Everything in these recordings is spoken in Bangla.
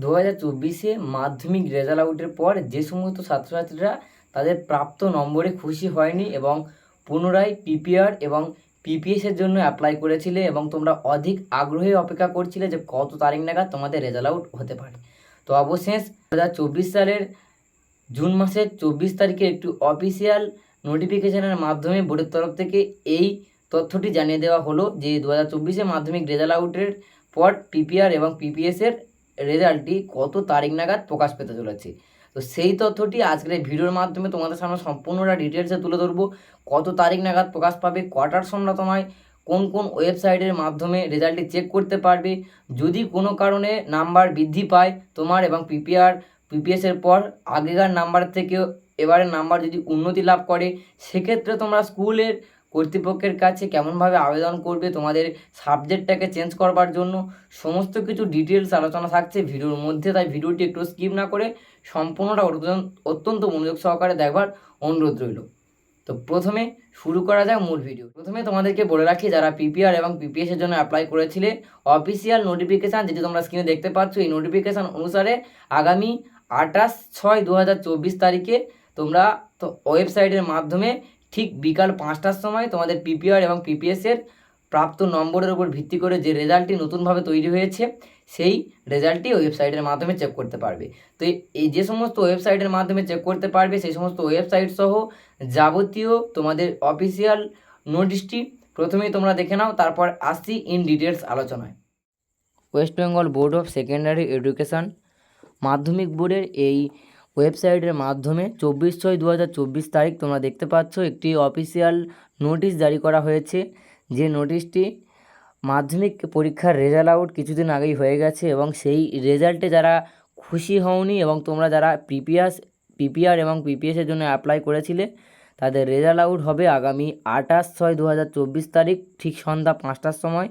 দু হাজার চব্বিশে মাধ্যমিক রেজাল্ট আউটের পর যে সমস্ত ছাত্রছাত্রীরা তাদের প্রাপ্ত নম্বরে খুশি হয়নি এবং পুনরায় পিপিআর এবং পিপিএসের জন্য অ্যাপ্লাই করেছিলে এবং তোমরা অধিক আগ্রহে অপেক্ষা করছিলে যে কত তারিখ নাগাদ তোমাদের রেজাল্ট আউট হতে পারে। তো অবশেষ দু হাজার চব্বিশ সালের জুন মাসের চব্বিশ তারিখে একটি অফিসিয়াল নোটিফিকেশনের মাধ্যমে বোর্ডের তরফ থেকে এই তথ্যটি জানিয়ে দেওয়া হলো যে দু হাজার চব্বিশে মাধ্যমিক রেজাল্ট আউটের পর পিপিআর এবং পিপিএসের রেজাল্টটি কত তারিখ নাগাদ প্রকাশ পেতে চলেছে। তো সেই তথ্যটি আজকের এই ভিডিওর মাধ্যমে তোমাদের সামনে সম্পূর্ণটা ডিটেলসে তুলে ধরবো। কত তারিখ নাগাদ প্রকাশ পাবে কটার সময় তোমায় কোন কোন ওয়েবসাইটের মাধ্যমে রেজাল্টটি চেক করতে পারবে। যদি কোনো কারণে নাম্বার বৃদ্ধি পায় তোমার এবং পিপিআর পিপিএসের পর আগেকার নাম্বার থেকেও এবারের নাম্বার যদি উন্নতি লাভ করে, সেক্ষেত্রে তোমরা স্কুলের কর্তৃপক্ষের কাছে কেমনভাবে আবেদন করবে, তোমাদের সাবজেক্টটাকে চেঞ্জ করবার জন্য, সমস্ত কিছু ডিটেলস আলোচনা থাকছে ভিডিওর মধ্যে, তাই ভিডিওটি একটু স্কিপ না করে সম্পূর্ণটা অত্যন্ত- মনোযোগ সহকারে দেখবার অনুরোধ রইল। তো প্রথমে শুরু করা যাক মূল ভিডিও প্রথমে তোমাদেরকে বলে রাখি, যারা পিপিআর এবং পিপিএস এর জন্য অ্যাপ্লাই করেছিলে অফিসিয়াল নোটিফিকেশান যেটি তোমরা স্ক্রিনে দেখতে পাচ্ছ, এই নোটিফিকেশান অনুসারে আগামী আঠাশ ছয় দু তারিখে তোমরা তো ওয়েবসাইটের মাধ্যমে ঠিক বিকাল পাঁচটার সময় তোমাদের পিপিআর এবং পিপিএসের প্রাপ্ত নম্বরের উপর ভিত্তি করে যে রেজাল্টটি নতুনভাবে তৈরি হয়েছে, সেই রেজাল্টটি ওয়েবসাইটের মাধ্যমে চেক করতে পারবে। তো এই- যে সমস্ত ওয়েবসাইটের মাধ্যমে চেক করতে পারবে, সেই সমস্ত ওয়েবসাইট সহ যাবতীয় তোমাদের অফিসিয়াল নোটিশটি প্রথমেই তোমরা দেখে নাও, তারপর আসছি ইন ডিটেলস আলোচনায়। West Bengal board of secondary education মাধ্যমিক বোর্ডের এই ওয়েবসাইটের মাধ্যমে চব্বিশ ছয় দু তারিখ তোমরা দেখতে পাচ্ছ একটি অফিসিয়াল নোটিশ জারি করা হয়েছে। যে নোটিশটি মাধ্যমিক পরীক্ষার রেজাল্ট আউট কিছুদিন আগেই হয়ে গেছে এবং সেই রেজাল্টে যারা খুশি হওনি এবং তোমরা যারা পিপিএস পিপিআর এবং পিপিএসের জন্য অ্যাপ্লাই করেছিলে, তাদের রেজাল্ট আউট হবে আগামী আঠাশ ছয় দু তারিখ ঠিক সন্ধ্যা পাঁচটার সময়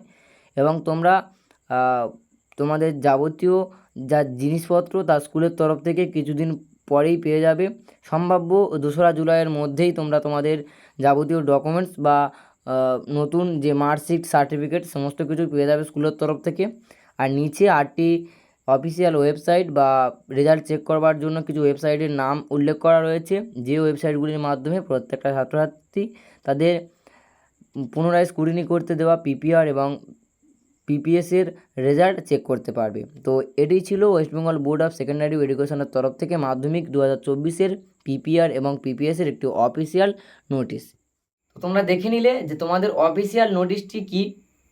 এবং তোমরা তোমাদের যাবতীয় যা জিনিসপত্র তা স্কুলের তরফ থেকে কিছুদিন পরেই পেয়ে যাবে। সম্ভাব্য দোসরা জুলাইয়ের মধ্যেই তোমরা তোমাদের যাবতীয় ডকুমেন্টস বা নতুন যে মার্কশিট সার্টিফিকেট সমস্ত কিছু পেয়ে যাবে স্কুলের তরফ থেকে। আর নিচে আটটি অফিসিয়াল ওয়েবসাইট বা রেজাল্ট চেক করবার জন্য কিছু ওয়েবসাইটের নাম উল্লেখ করা রয়েছে। যে ওয়েবসাইটগুলির মাধ্যমে প্রত্যেকটা ছাত্রছাত্রী তাদের পুনরায় স্ক্রুটিনি করতে দেওয়া পিপিআর এবং পিপিএসের রেজাল্ট চেক করতে পারবে। তো এটি ছিল West Bengal board of secondary এডুকেশনের তরফ থেকে মাধ্যমিক দু হাজার চব্বিশের পিপিআর এবং পিপিএসের একটি অফিসিয়াল নোটিশ তোমরা দেখে নিলে যে তোমাদের অফিসিয়াল নোটিশটি কি?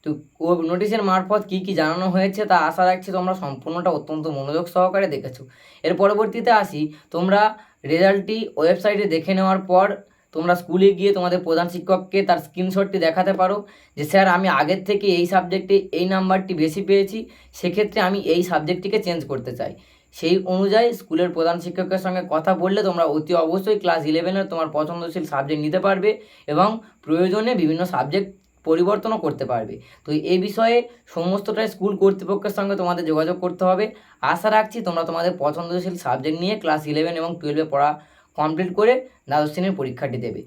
তো ও নোটিশের মারফত কি কি জানানো হয়েছে তা আশা রাখছি তোমরা সম্পূর্ণটা অত্যন্ত মনোযোগ সহকারে দেখেছ। এর পরবর্তীতে আসি, তোমরা রেজাল্টটি ওয়েবসাইটে দেখে নেওয়ার পর তোমরা স্কুলে গিয়ে তোমাদের প্রধান শিক্ষককে তার স্ক্রিনশটটি দেখাতে পারো যে, স্যার, আমি আগের থেকে এই সাবজেক্টে এই নাম্বারটি বেশি পেয়েছি, সেক্ষেত্রে আমি এই সাবজেক্টটিকে চেঞ্জ করতে চাই। সেই অনুযায়ী স্কুলের প্রধান শিক্ষকের সঙ্গে কথা বললে তোমরা অতি অবশ্যই ক্লাস ইলেভেনের তোমার পছন্দশীল সাবজেক্ট নিতে পারবে এবং প্রয়োজনে বিভিন্ন সাবজেক্ট পরিবর্তনও করতে পারবে। তো এই বিষয়ে সমস্তটাই স্কুল কর্তৃপক্ষের সঙ্গে তোমাদের যোগাযোগ করতে হবে। আশা রাখছি তোমরা তোমাদের পছন্দশীল সাবজেক্ট নিয়ে ক্লাস ইলেভেন এবং টুয়েলভে পড়া কমপ্লিট করে দ্বাদশ শ্রেণির পরীক্ষাটি দেবে।